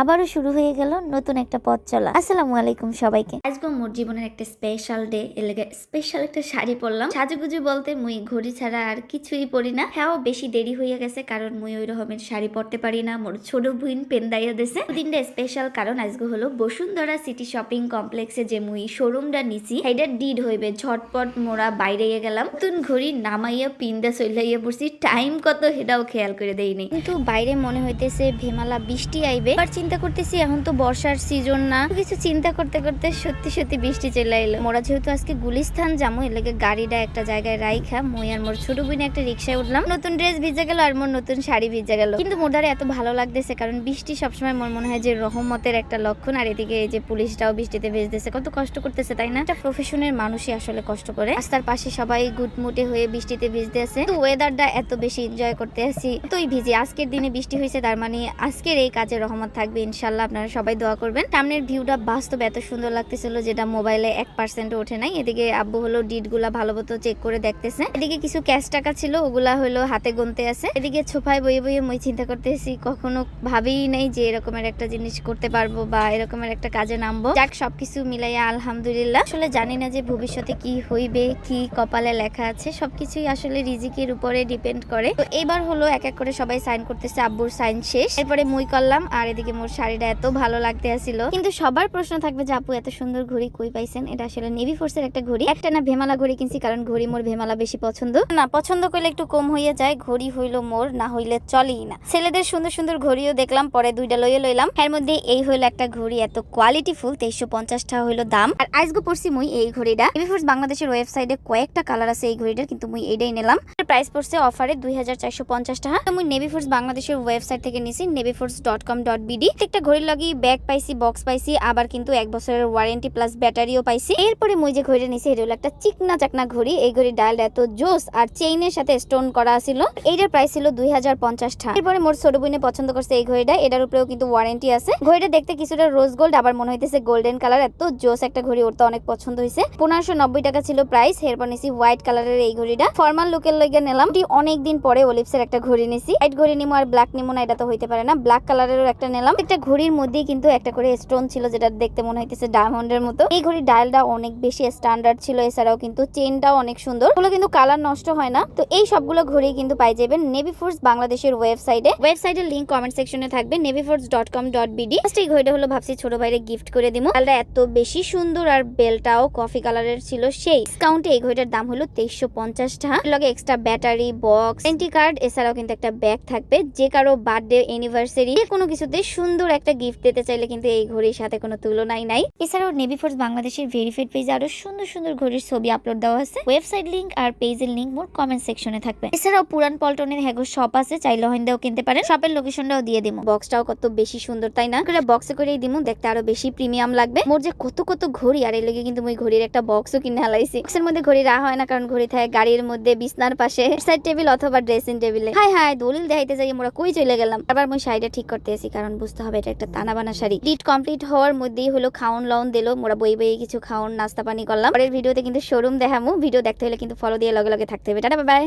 আবারও শুরু হয়ে গেল নতুন একটা পথ চলা। আসসালামু আলাইকুম সবাইকে। আজকে মোর জীবনের একটা স্পেশাল ডে এলাকা স্পেশাল একটা শাড়ি পরলাম। সাজুগুজু বলতে মুই ঘড়ি ছাড়া আর কিছুই পরি না। হ্যাঁ বেশি দেরি হয়ে গেছে কারণ মুই ওই রকমের শাড়ি পরতে পারি না। মোর ছোট বুইন পেন দাইয়া দিছে। দিনটা স্পেশাল কারণ আজকে হলো বসুন্ধরা সিটি শপিং কমপ্লেক্সে যে মুই শোরুমটা নিছি, সেইটা ডিড হইবে, ঝটপট মোরা বাইরে গেলাম। নতুন ঘড়ি নামাইয়া, পিন্দা চলাইয়া পড়ছি। টাইম কত সেটাও খেয়াল করে দেয়নি কিন্তু বাইরে মনে হইতেছে ভেমালা বৃষ্টি আইবে। আর চিন্তা করতেছি, এখন তো বর্ষার সিজন না। কিছু চিন্তা করতে করতে সত্যি সত্যি বৃষ্টি চলে এলো। মোরা যেহেতু আজকে গুলিস্থান যাব এলাকে গাড়িটা একটা জায়গায় রাইখা, মই আর মোর ছোট বোনে একটা রিক্সায় উঠলাম। নতুন ড্রেস ভিজে গেল আর মোর নতুন শাড়ি ভিজে গেল। কিন্তু মোটারে এত ভালো লাগতেছে, কারণ বৃষ্টি সবসময় মোর মনে হয় যে রহমতের একটা লক্ষণ। আর এদিকে এই যে পুলিশটাও বৃষ্টিতে ভেজতেছে, কত কষ্ট করতেছে, তাই না? একটা প্রফেশনের মানুষই আসলে কষ্ট করে। রাস্তার পাশে সবাই গুটমুটে হয়ে বৃষ্টিতে ভিজতে আছে। তো ওয়েদারটা এত বেশি এনজয় করতে আসি তোই ভিজি, আজকের দিনে বৃষ্টি হয়েছে, তার মানে আজকের এই কাজে রহমত থাকবে। ইনশাল্লাহ আপনারা সবাই দোয়া করবেন। সামনের ভিউটা বাস্তব এত সুন্দর লাগতেছিল যেটা মোবাইলে এক পার্সেন্ট ওঠে নাই। এদিকে আব্বু হলো ডিটগুলা ভালো মতো চেক করে দেখতেছে। এদিকে কিছু ক্যাশ টাকা ছিল, ওগুলা হলো হাতে গুনতে আছে। এদিকে ছোফায় বইয়ে বইয়ে মই চিন্তা করতেছি, কখনো ভাবেই নাই যে এরকমের একটা জিনিস করতে পারব বা এরকমের একটা কাজে নামবো। যাক, সবকিছু মিলাইয়া আলহামদুলিল্লাহ। আসলে জানি না যে ভবিষ্যতে কি হইবে, কি কপালে লেখা আছে। সবকিছুই আসলে রিজিকের উপরে ডিপেন্ড করে। তো এবার হলো এক এক করে সবাই সাইন করতেছে, আব্বুর সাইন শেষ। এরপরে মুই করলাম, আর এদিকে মোর শাড়িটা এত ভালো লাগতে আসছিল কিন্তু সবার প্রশ্ন থাকবে যে, আপু, এত সুন্দর ঘড়ি কই পাইছেন? এটা আসলে নেভি ফোর্সের একটা ঘড়ি। একটা না ভেমালা ঘড়ি কিনছি, কারণ ঘড়ি মোর ভেমালা বেশি পছন্দ। না, পছন্দ করলে একটু কম হইয়া যায়, ঘড়ি হইল মোর, না হইলে চলেই না। ছেলেদের সুন্দর সুন্দর ঘড়িও দেখলাম, পরে দুইটা লইয়ে লইলাম। এর মধ্যে এই হইল একটা ঘড়ি এত কোয়ালিটি ফুল তেইশশো পঞ্চাশ টাকা হইল দাম। আর আজগো পড়ছি মুই এই ঘড়িটা। নেভি ফোর্স বাংলাদেশের ওয়েবসাইটে কয়েকটা কালার আছে এই ঘড়িটার, কিন্তু মুই এইটাই নিলাম। প্রাইস পড়ছে অফারে দুই হাজার চারশো পঞ্চাশ টাকা মুই নেভি ফোর্স বাংলাদেশের ওয়েবসাইট থেকে নিছি navy force dot com dot BD একটা ঘড়ির লাগি ব্যাগ পাইছি বক্স পাইছি, আবার কিন্তু এক বছরের ওয়ারেন্টি প্লাস ব্যাটারিও পাইছি। এরপরে মুই যে ঘড়িটা নিছি এটা হলো একটা চিকনা চাকনা ঘড়ি। এই ঘড়ির ডায়াল এত জোস আর চেইনের সাথে স্টোন করা ছিল এইটার প্রাইস ছিল দুই হাজার পঞ্চাশ টাকা। এরপরে মোর ছোট বোনে পছন্দ করছে এই ঘড়িটা। এটার উপরেও কিন্তু ওয়ারেন্টি আছে। ঘড়িটা দেখতে কিছুটা রোজ গোল্ড আবার মনে হইতেছে গোল্ডেন কালার এত জোস একটা ঘড়ি, ওর তো অনেক পছন্দ হয়েছে পনেরোশো নব্বই টাকা ছিল প্রাইস এরপর নিছি হোয়াইট কালারের এই ঘড়িটা। ফর্মাল লুকের লইগে নিলাম। এটি অনেক দিন পরে ওলিপসের একটা ঘড়ি নিছি। হোয়াইট ঘড়ি নিমো আর ব্ল্যাক নিমো না, এটা তো হইতে পারে না। ব্ল্যাক কালারেরও একটা নিলাম। একটা ঘড়ির মধ্যেই কিন্তু একটা করে স্টোন ছিল যেটা দেখতে মনে হইতেছে ডায়মন্ডের মতো। এই ঘড়ির ডায়ালটা অনেক বেশি স্ট্যান্ডার্ড ছিল, এছাড়াও কিন্তু চেনটাও অনেক সুন্দর। ওগুলো কিন্তু কালার নষ্ট হয় না। তো এই সবগুলো ঘড়ি কিন্তু পাই যাবেন নেভি ফোর্স বাংলাদেশের ওয়েবসাইটে ওয়েবসাইটের লিঙ্ক কমেন্ট সেকশনে থাকবে navy force dot com dot BD এই ঘড়িটা হলো ভাবছি ছোট ভাইরে গিফট করে দিব ডালটা এত বেশি সুন্দর আর বেলটাও কফি কালারের ছিল সেই। ডিসকাউন্টে এই ঘড়িটার দাম হলো তেইশশো পঞ্চাশ টাকা। লগে extra battery box anti card এছাড়াও কিন্তু একটা ব্যাগ থাকবে। যে কারও বার্থডে অ্যানিভার্সারি কোনো কিছুতে সুন্দর একটা গিফট দিতে চাইলে কিন্তু এই ঘড়ির সাথে কোনো তুলনাই নাই। এছাড়াও নেভি ফোর্স বাংলাদেশের ভেরিফাইড পেজে আরও সুন্দর সুন্দর ঘড়ির ছবি আপলোড দেওয়া আছে ওয়েবসাইট লিংক আর পেজের লিংক মোর কমেন্ট সেকশনে থাকবে। এছাড়াও পুরান পল্টনের হ্যাগো শপ আছে, চাইলে হইন্দাও কিনতে পারেন। শপের লোকেশনটাও দিয়ে দিমু। বক্সটাও কত বেশি সুন্দর, তাই না? করে বক্সে করেই দিমু, দেখতে আরও বেশি প্রিমিয়াম লাগবে। মোর যে কত কত ঘড়ি, আর এই লেগে কিন্তু মুই ঘড়ির একটা বক্সও কিনে হালাইছি বক্সের মধ্যে ঘড়ি রাখা হয় না, কারণ ঘড়ি থাকে গাড়ির মধ্যে, বিছনার পাশে সাইড টেবিল অথবা ড্রেসিং টেবিলে হাই হাই, দলিল দেখাইতে যাই মোরা কই চলে গেলাম? আবার মুই শাড়িটা ঠিক করতে আসি, কারণ বুঝতে হবে, এটা একটা তানা বানা শাড়ি। ডিট কমপ্লিট হওয়ার মধ্যেই হলো খাউন লাউন দিলো, মোরা বই বই কিছু খাউন নাস্তা পানি করলাম। পরের ভিডিওতে কিন্তু শোরুম দেখামু, ভিডিও দেখতে হলে কিন্তু ফলো দিয়ে লগে লগে থাকতে হবে। Tata bye